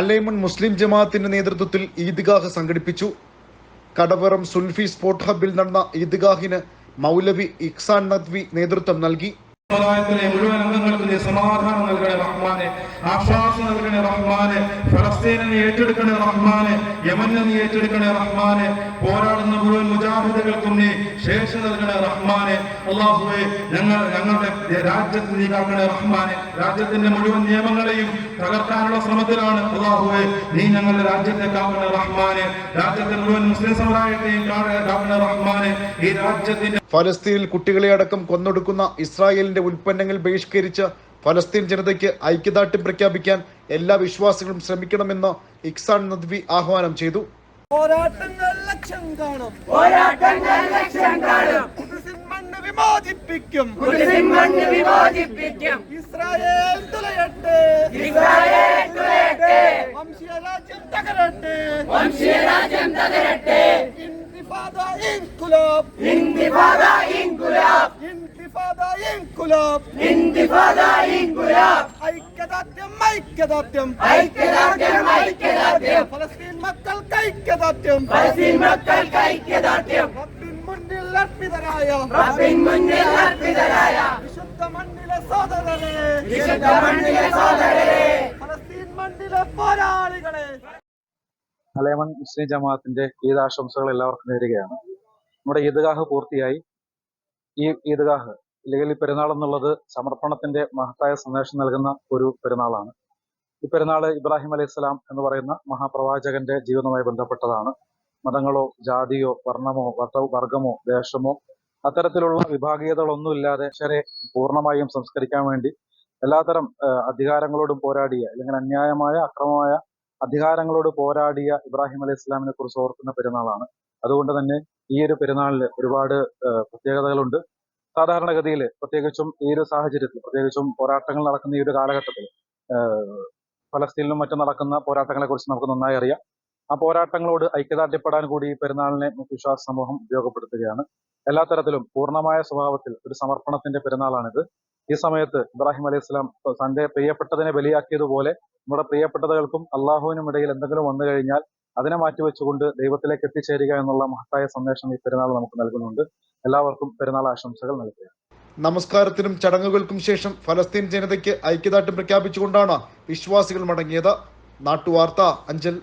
അലൈമൺ മുസ്ലിം ജമാഅത്തിന്റെ നേതൃത്വത്തിൽ ഈദ്ഗാഹ് സംഘടിപ്പിച്ചു. കടവറം സുൽഫി സ്പോർട്ട് ഹബ്ബിൽ നടന്ന ഈദ്ഗാഹിന് മൗലവി ഇഖ്സാൻ നദ്വി നേതൃത്വം നൽകി. സമുദായത്തിലെ മുഴുവൻ അംഗങ്ങൾക്കും നീ സമാധാനം നൽകണേ റഹ്മാനെ. ആശ്വാസം നൽകണേ റഹ്മാനെ. ഫലസ്തീനെ ഏറ്റെടുക്കണേ റഹ്മാനെ. യമനെ നീ ഏറ്റെടുക്കണേ റഹ്മാനെ. പോരാടുന്ന മുഴുവൻ മുജാഹിദുകൾക്കും നീ ശേഷി നൽകണേ റഹ്മാനെ. അള്ളാഹുവെ ഞങ്ങൾ ഞങ്ങളുടെ രാജ്യത്ത് നീ കാക്കണേ റഹ്മാനെ. രാജ്യത്തിന്റെ മുഴുവൻ നിയമങ്ങളെയും തകർക്കാനുള്ള ശ്രമത്തിലാണ്. അള്ളാഹുവെ നീ ഞങ്ങളുടെ രാജ്യത്തെ കാക്കണേ റഹ്മാനെ. രാജ്യത്തെ മുഴുവൻ മുസ്ലിം സമുദായത്തെയും കാണണേ റഹ്മാനെ. ഈ രാജ്യത്തിന്റെ ഫലസ്തീനിൽ കുട്ടികളെ അടക്കം കൊന്നൊടുക്കുന്ന ഇസ്രായേലിന്റെ ഉൽപ്പന്നങ്ങൾ ബഹിഷ്കരിച്ച് ഫലസ്തീൻ ജനതയ്ക്ക് ഐക്യദാർഢ്യം പ്രഖ്യാപിക്കാൻ എല്ലാ വിശ്വാസികളും ശ്രമിക്കണമെന്ന് ഇക്സാൻ നദ്വി ആഹ്വാനം ചെയ്തു. പോരാട്ടങ്ങൾ ലക്ഷ്യം കാണും. പോരാട്ടങ്ങൾ ലക്ഷ്യം കാണും. വിമോചിപ്പിക്കും. ഇസ്രായേൽ തുലയട്ടെ. ഇസ്രായേൽ തുലയട്ടെ. വംശീയ രാജ്യം തകരട്ടെ. വംശീയ രാജ്യം തകരട്ടെ. ഇന്തിഫാദ ഇൻകുലാബ് ഇന്തിഫാദ ഇൻകുലാബ് ഇന്തിഫാദ ഇൻകുലാബ് ഇന്തിഫാദ ഇൻകുലാബ് ഐക്യദാർഢ്യം ഐക്യദാർഢ്യം ഐക്യദാർഢ്യം ഐക്യദാർഢ്യം ഫലസ്തീൻ മക്കൾക്ക് ഐക്യദാർഢ്യം. ഫലസ്തീൻ മക്കൾക്ക് ഐക്യദാർഢ്യം. റബ്ബിൻ മുന്നിൽ അർപ്പിതരായ. റബ്ബിൻ മുന്നിൽ അർപ്പിതരായ. വിശുദ്ധ മണ്ണിലെ സോദരരെ വിശുദ്ധ മണ്ണിലെ സോദരരെ ഫലസ്തീൻ മണ്ണിലെ പോരാളികളെ. അലേമൺ മുസ്ലിം ജമാഅത്തിന്റെ ഈദ് ആശംസകൾ എല്ലാവർക്കും നേരുകയാണ്. നമ്മുടെ ഈദ്ഗാഹ് പൂർത്തിയായി. ഈ ഈദ്ഗാഹ് അല്ലെങ്കിൽ ഈ പെരുന്നാൾ എന്നുള്ളത് സമർപ്പണത്തിന്റെ മഹത്തായ സന്ദേശം നൽകുന്ന ഒരു പെരുന്നാളാണ്. ഈ പെരുന്നാൾ ഇബ്രാഹിം അലൈഹി സ്വലാം എന്ന് പറയുന്ന മഹാപ്രവാചകന്റെ ജീവിതവുമായി ബന്ധപ്പെട്ടതാണ്. മതങ്ങളോ ജാതിയോ വർണമോ വർഗമോ ദേശമോ അത്തരത്തിലുള്ള വിഭാഗീയതകളൊന്നുമില്ലാതെ ശരെ പൂർണമായും സംസ്കരിക്കാൻ വേണ്ടി എല്ലാത്തരം അധികാരങ്ങളോടും പോരാടിയ അല്ലെങ്കിൽ അന്യായമായ അക്രമമായ അധികാരങ്ങളോട് പോരാടിയ ഇബ്രാഹിം അലൈഹി ഇസ്ലാമിനെ കുറിച്ച് ഓർക്കുന്ന പെരുന്നാളാണ്. അതുകൊണ്ട് തന്നെ ഈ ഒരു പെരുന്നാളിൽ ഒരുപാട് പ്രത്യേകതകളുണ്ട്. സാധാരണഗതിയിൽ പ്രത്യേകിച്ചും ഈ ഒരു സാഹചര്യത്തിൽ പ്രത്യേകിച്ചും പോരാട്ടങ്ങൾ നടക്കുന്ന ഈ ഒരു കാലഘട്ടത്തിൽ ഫലസ്തീനിലും മറ്റും നടക്കുന്ന പോരാട്ടങ്ങളെ കുറിച്ച് നമുക്ക് നന്നായി അറിയാം. ആ പോരാട്ടങ്ങളോട് ഐക്യദാർഢ്യപ്പെടാൻ കൂടി ഈ പെരുന്നാളിനെ വിശ്വാസ സമൂഹം ഉപയോഗപ്പെടുത്തുകയാണ്. എല്ലാ തരത്തിലും പൂർണമായ സ്വഭാവത്തിൽ ഒരു സമർപ്പണത്തിന്റെ പെരുന്നാളാണിത്. ഈ സമയത്ത് ഇബ്രാഹിം അലൈഹി സ്വലാം തന്റെ പ്രിയപ്പെട്ടതിനെ ബലിയാക്കിയതുപോലെ നമ്മുടെ പ്രിയപ്പെട്ടതകൾക്കും അള്ളാഹുവിനും ഇടയിൽ എന്തെങ്കിലും വന്നു കഴിഞ്ഞാൽ അതിനെ മാറ്റിവെച്ചുകൊണ്ട് ദൈവത്തിലേക്ക് എത്തിച്ചേരുക എന്നുള്ള മഹത്തായ സന്ദേശം ഈ പെരുന്നാൾ നമുക്ക് നൽകുന്നുണ്ട്. എല്ലാവർക്കും പെരുന്നാൾ ആശംസകൾ നൽകുക നമസ്കാരത്തിനും ചടങ്ങുകൾക്കും ശേഷം ഫലസ്തീൻ ജനതയ്ക്ക് ഐക്യദാർഢ്യം പ്രഖ്യാപിച്ചുകൊണ്ടാണ് വിശ്വാസികൾ മടങ്ങിയത്. നാട്ടുവാർത്ത അഞ്ചൽ